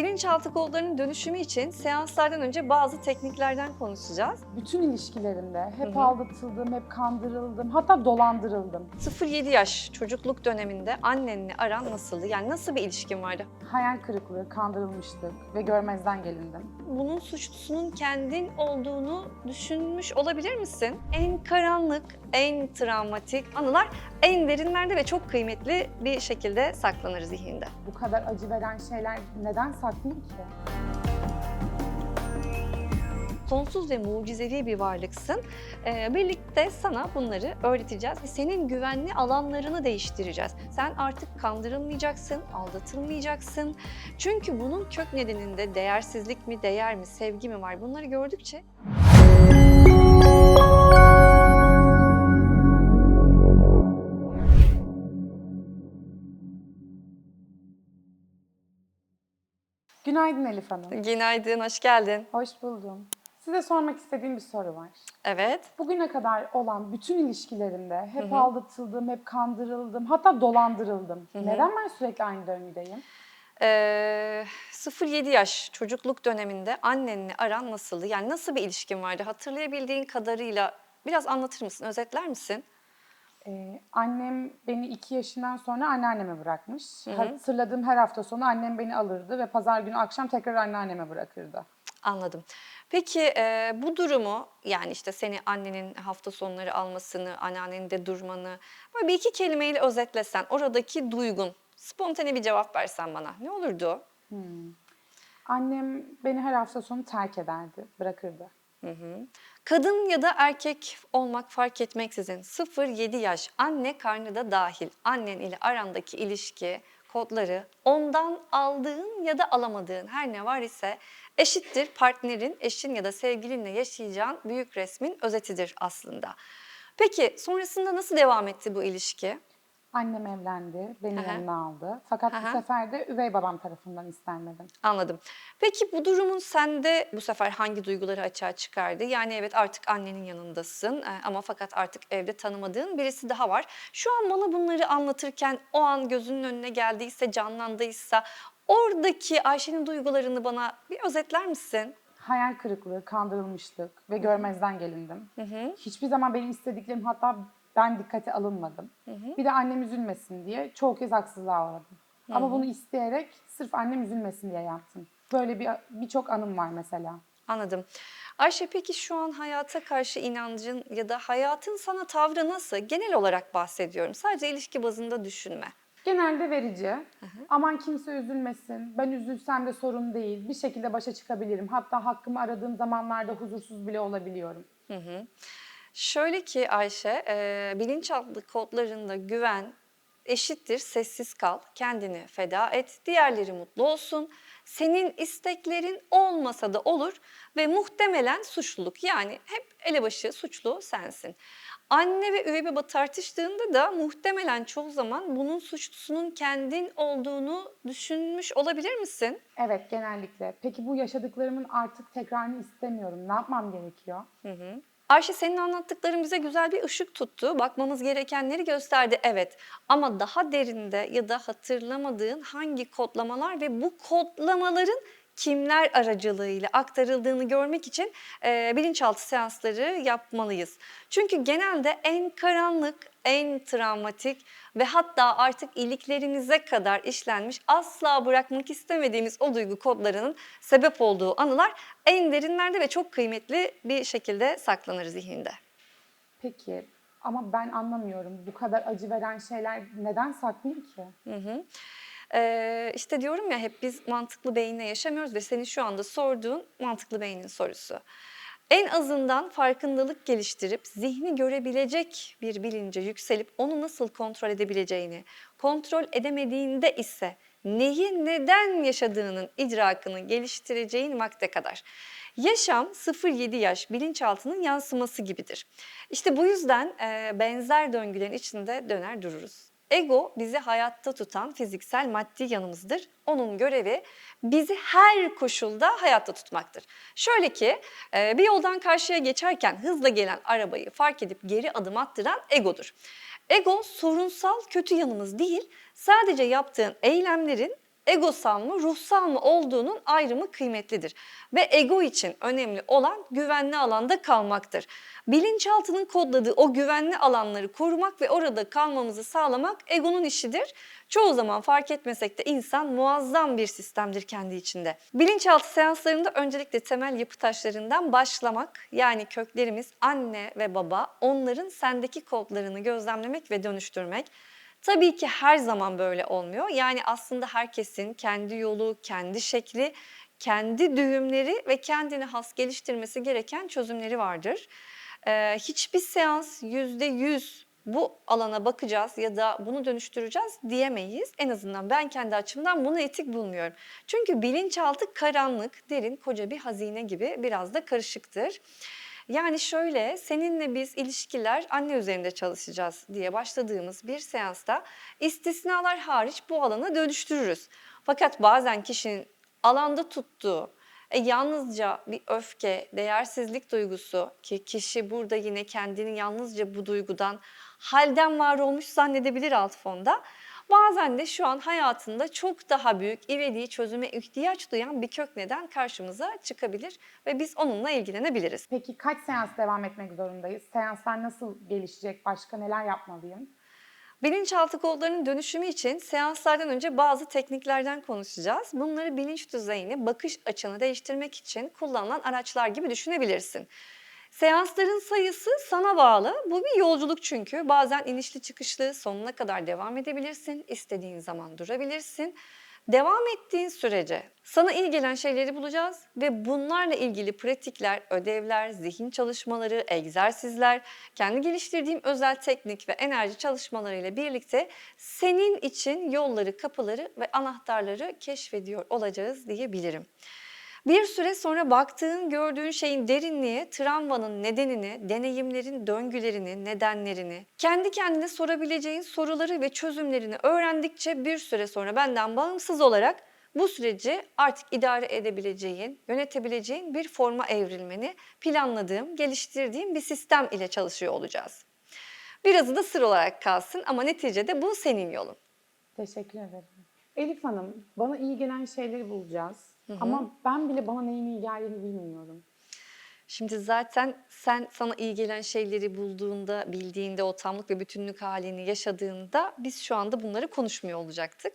Bilinçaltı kodlarının dönüşümü için seanslardan önce bazı tekniklerden konuşacağız. Bütün ilişkilerimde hep Hı hı. aldatıldım, hep kandırıldım, hatta dolandırıldım. 0-7 yaş çocukluk döneminde annenle aran nasıldı? Yani nasıl bir ilişkin vardı? Hayal kırıklığı, kandırılmışlık ve görmezden gelindim. Bunun suçlusunun kendin olduğunu düşünmüş olabilir misin? En karanlık, en travmatik anılar en derinlerde ve çok kıymetli bir şekilde saklanır zihninde. Bu kadar acı veren şeyler neden saklayayım ki? sonsuz ve mucizevi bir varlıksın. Ee, birlikte sana bunları öğreteceğiz senin güvenli alanlarını değiştireceğiz. Sen artık kandırılmayacaksın, aldatılmayacaksın. Çünkü bunun kök nedeninde değersizlik mi, değer mi, sevgi mi var bunları gördükçe Günaydın Elif Hanım. günaydın, hoş geldin. Hoş buldum. Size sormak istediğim bir soru var. Evet. Bugüne kadar olan bütün ilişkilerimde hep Hı hı. aldatıldım, hep kandırıldım, hatta dolandırıldım. Hı hı. Neden ben sürekli aynı döngüdeyim? Ee, 0-7 yaş çocukluk döneminde annenle aran nasıldı? Yani nasıl bir ilişkin vardı? Hatırlayabildiğin kadarıyla biraz anlatır mısın, özetler misin? Ee, annem beni iki yaşından sonra anneanneme bırakmış. Hı hı. Hatırladığım her hafta sonu annem beni alırdı ve pazar günü akşam tekrar anneanneme bırakırdı. Anladım. Peki e, bu durumu yani işte seni annenin hafta sonları almasını, anneannenin de durmanı böyle bir iki kelimeyle özetlesen oradaki duygun, spontane bir cevap versen bana ne olurdu? Hmm. Annem beni her hafta sonu terk ederdi, bırakırdı. Hı hı. Kadın ya da erkek olmak fark etmeksizin 0-7 yaş anne karnı da dahil annen ile arandaki ilişki, kodları ondan aldığın ya da alamadığın her ne var ise eşittir partnerin, eşin ya da sevgilinle yaşayacağın büyük resmin özetidir aslında. Peki sonrasında nasıl devam etti bu ilişki? Annem evlendi, beni Aha. yanına aldı. Fakat Aha. bu sefer de üvey babam tarafından istenmedim. Anladım. Peki bu durumun sende bu sefer hangi duyguları açığa çıkardı? Yani evet artık annenin yanındasın e, ama fakat artık evde tanımadığın birisi daha var. Şu an bana bunları anlatırken o an gözünün önüne geldiyse, canlandıysa oradaki Ayşe'nin duygularını bana bir özetler misin? Hayal kırıklığı, kandırılmışlık ve görmezden gelindim. Hı hı. Hiçbir zaman benim istediklerim hatta ben dikkate alınmadım. hı. Bir de annem üzülmesin diye çoğu kez haksızlığa uğradım. Ama bunu isteyerek sırf annem üzülmesin diye yaptım. Böyle bir birçok anım var mesela. Anladım. Ayşe peki şu an hayata karşı inancın ya da hayatın sana tavrı nasıl? Genel olarak bahsediyorum. Sadece ilişki bazında düşünme. Genelde verici. Aman kimse üzülmesin. Ben üzülsem de sorun değil. Bir şekilde başa çıkabilirim. Hatta hakkımı aradığım zamanlarda huzursuz bile olabiliyorum. Hı hı. Şöyle ki Ayşe, e, bilinçaltı kodlarında güven eşittir sessiz kal, kendini feda et, diğerleri mutlu olsun. Senin isteklerin olmasa da olur ve muhtemelen suçluluk yani hep elebaşı suçlu sensin. Anne ve üvey baba tartıştığında da muhtemelen çoğu zaman bunun suçlusunun kendin olduğunu düşünmüş olabilir misin? Evet genellikle. Peki bu yaşadıklarımın artık tekrarını istemiyorum. Ne yapmam gerekiyor? Hı hı. Ayşe senin anlattıkların bize güzel bir ışık tuttu. Bakmamız gerekenleri gösterdi evet. Ama daha derinde ya da hatırlamadığın hangi kodlamalar ve bu kodlamaların kimler aracılığıyla aktarıldığını görmek için e, bilinçaltı seansları yapmalıyız. Çünkü genelde en karanlık, en travmatik ve hatta artık iliklerinize kadar işlenmiş asla bırakmak istemediğimiz o duygu kodlarının sebep olduğu anılar en derinlerde ve çok kıymetli bir şekilde saklanır zihinde. Peki ama ben anlamıyorum. Bu kadar acı veren şeyler neden saklayayım ki? Hı hı. Ee, işte diyorum ya hep biz mantıklı beyinle yaşamıyoruz ve senin şu anda sorduğun mantıklı beynin sorusu. En azından farkındalık geliştirip zihni görebilecek bir bilince yükselip onu nasıl kontrol edebileceğini, kontrol edemediğinde ise neyi neden yaşadığının idrakını geliştireceğin vakte kadar. Yaşam 0-7 yaş bilinçaltının yansıması gibidir. İşte bu yüzden benzer döngülerin içinde döner dururuz. Ego bizi hayatta tutan fiziksel maddi yanımızdır. Onun görevi bizi her koşulda hayatta tutmaktır. Şöyle ki e, bir yoldan karşıya geçerken hızla gelen arabayı fark edip geri adım attıran egodur. Ego sorunsal kötü yanımız değil, sadece yaptığın eylemlerin egosal mı, ruhsal mı olduğunun ayrımı kıymetlidir. Ve ego için önemli olan güvenli alanda kalmaktır. Bilinçaltının kodladığı o güvenli alanları korumak ve orada kalmamızı sağlamak egonun işidir. Çoğu zaman fark etmesek de insan muazzam bir sistemdir kendi içinde. Bilinçaltı seanslarında öncelikle temel yapı taşlarından başlamak, yani köklerimiz anne ve baba, onların sendeki kodlarını gözlemlemek ve dönüştürmek. Tabii ki her zaman böyle olmuyor. Yani aslında herkesin kendi yolu, kendi şekli, kendi düğümleri ve kendine has geliştirmesi gereken çözümleri vardır. Ee, hiçbir seans yüzde yüz bu alana bakacağız ya da bunu dönüştüreceğiz diyemeyiz. En azından ben kendi açımdan bunu etik bulmuyorum. Çünkü bilinçaltı karanlık, derin, koca bir hazine gibi biraz da karışıktır. Yani şöyle seninle biz ilişkiler anne üzerinde çalışacağız diye başladığımız bir seansta istisnalar hariç bu alana dönüştürürüz. Fakat bazen kişinin alanda tuttuğu e, yalnızca bir öfke, değersizlik duygusu ki kişi burada yine kendini yalnızca bu duygudan halden var olmuş zannedebilir alt fonda. Bazen de şu an hayatında çok daha büyük ivediği çözüme ihtiyaç duyan bir kök neden karşımıza çıkabilir ve biz onunla ilgilenebiliriz. Peki kaç seans devam etmek zorundayız? Seanslar nasıl gelişecek? Başka neler yapmalıyım? Bilinçaltı kodlarının dönüşümü için seanslardan önce bazı tekniklerden konuşacağız. Bunları bilinç düzeyini, bakış açını değiştirmek için kullanılan araçlar gibi düşünebilirsin. Seansların sayısı sana bağlı. Bu bir yolculuk çünkü. Bazen inişli çıkışlı sonuna kadar devam edebilirsin. İstediğin zaman durabilirsin. Devam ettiğin sürece sana iyi şeyleri bulacağız ve bunlarla ilgili pratikler, ödevler, zihin çalışmaları, egzersizler, kendi geliştirdiğim özel teknik ve enerji çalışmalarıyla birlikte senin için yolları, kapıları ve anahtarları keşfediyor olacağız diyebilirim. Bir süre sonra baktığın, gördüğün şeyin derinliği, travmanın nedenini, deneyimlerin döngülerini, nedenlerini, kendi kendine sorabileceğin soruları ve çözümlerini öğrendikçe bir süre sonra benden bağımsız olarak bu süreci artık idare edebileceğin, yönetebileceğin bir forma evrilmeni planladığım, geliştirdiğim bir sistem ile çalışıyor olacağız. Birazı da sır olarak kalsın ama neticede bu senin yolun. Teşekkür ederim. Elif Hanım, bana iyi gelen şeyleri bulacağız. Ama ben bile bana neyin iyi geldiğini bilmiyorum. Şimdi zaten sen sana iyi gelen şeyleri bulduğunda, bildiğinde, o tamlık ve bütünlük halini yaşadığında biz şu anda bunları konuşmuyor olacaktık.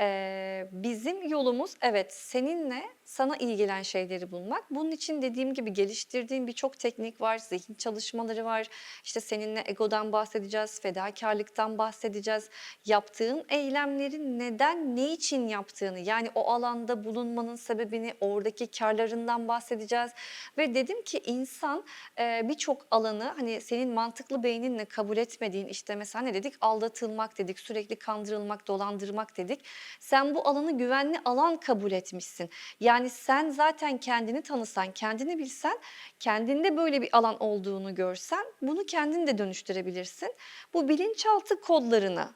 Ee, bizim yolumuz evet seninle sana iyi gelen şeyleri bulmak. Bunun için dediğim gibi geliştirdiğim birçok teknik var, zihin çalışmaları var. İşte seninle egodan bahsedeceğiz, fedakarlıktan bahsedeceğiz. Yaptığın eylemlerin neden, ne için yaptığını yani o alanda bulunmanın sebebini, oradaki karlarından bahsedeceğiz. Ve dedim ki insan e, birçok alanı hani senin mantıklı beyninle kabul etmediğin işte mesela ne dedik aldatılmak dedik, sürekli kandırılmak, dolandırmak dedik. Sen bu alanı güvenli alan kabul etmişsin. Yani sen zaten kendini tanısan, kendini bilsen, kendinde böyle bir alan olduğunu görsen bunu kendin de dönüştürebilirsin. Bu bilinçaltı kodlarını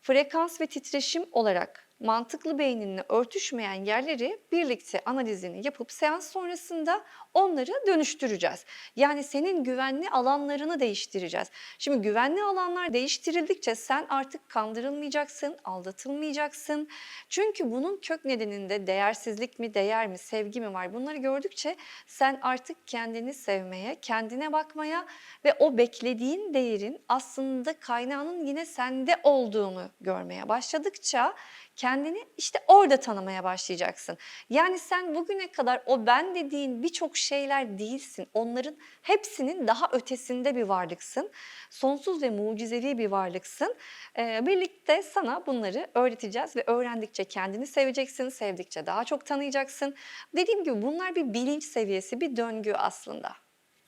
frekans ve titreşim olarak mantıklı beyninle örtüşmeyen yerleri birlikte analizini yapıp seans sonrasında onları dönüştüreceğiz. Yani senin güvenli alanlarını değiştireceğiz. Şimdi güvenli alanlar değiştirildikçe sen artık kandırılmayacaksın, aldatılmayacaksın. Çünkü bunun kök nedeninde değersizlik mi, değer mi, sevgi mi var bunları gördükçe sen artık kendini sevmeye, kendine bakmaya ve o beklediğin değerin aslında kaynağının yine sende olduğunu görmeye başladıkça kendini işte orada tanımaya başlayacaksın. Yani sen bugüne kadar o ben dediğin birçok şeyler değilsin. Onların hepsinin daha ötesinde bir varlıksın. Sonsuz ve mucizevi bir varlıksın. Ee, birlikte sana bunları öğreteceğiz ve öğrendikçe kendini seveceksin, sevdikçe daha çok tanıyacaksın. Dediğim gibi bunlar bir bilinç seviyesi, bir döngü aslında.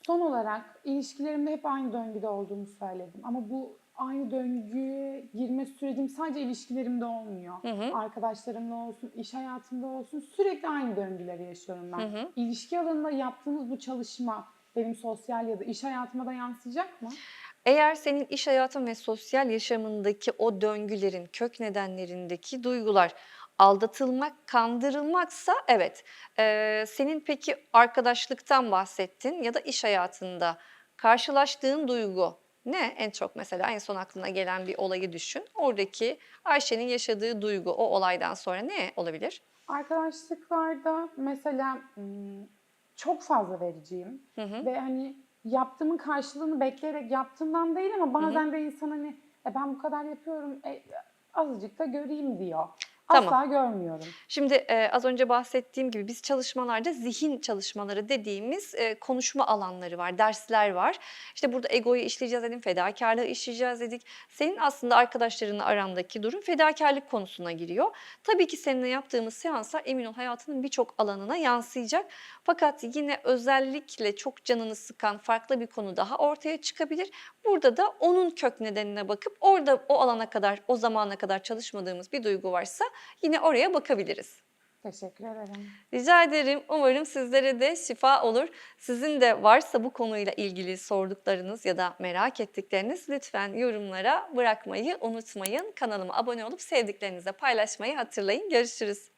Son olarak ilişkilerimde hep aynı döngüde olduğumu söyledim. Ama bu aynı döngüye girme sürecim sadece ilişkilerimde olmuyor. Arkadaşlarımla olsun, iş hayatımda olsun sürekli aynı döngüleri yaşıyorum ben. İlişki alanında yaptığımız bu çalışma benim sosyal ya da iş hayatıma da yansıyacak mı? Eğer senin iş hayatın ve sosyal yaşamındaki o döngülerin kök nedenlerindeki duygular aldatılmak, kandırılmaksa evet. Ee, senin peki arkadaşlıktan bahsettin ya da iş hayatında karşılaştığın duygu Ne? En çok mesela en son aklına gelen bir olayı düşün. Oradaki Ayşe'nin yaşadığı duygu o olaydan sonra ne olabilir? Arkadaşlıklarda mesela çok fazla vericiyim ve hani yaptığımın karşılığını bekleyerek yaptığımdan değil ama bazen de insan hani e, ben bu kadar yapıyorum e, azıcık da göreyim diyor. Tamam. Asla görmüyorum. Şimdi e, az önce bahsettiğim gibi biz çalışmalarda zihin çalışmaları dediğimiz e, konuşma alanları var, dersler var. İşte burada egoyu işleyeceğiz dedim, fedakarlığı işleyeceğiz dedik. Senin aslında arkadaşlarınla arandaki durum fedakarlık konusuna giriyor. Tabii ki seninle yaptığımız seanslar emin ol hayatının birçok alanına yansıyacak. Fakat yine özellikle çok canını sıkan farklı bir konu daha ortaya çıkabilir. Burada da onun kök nedenine bakıp orada o alana kadar, o zamana kadar çalışmadığımız bir duygu varsa yine oraya bakabiliriz. Teşekkür ederim. Rica ederim. Umarım sizlere de şifa olur. Sizin de varsa bu konuyla ilgili sorduklarınız ya da merak ettikleriniz lütfen yorumlara bırakmayı unutmayın. Kanalıma abone olup sevdiklerinizle paylaşmayı hatırlayın. Görüşürüz.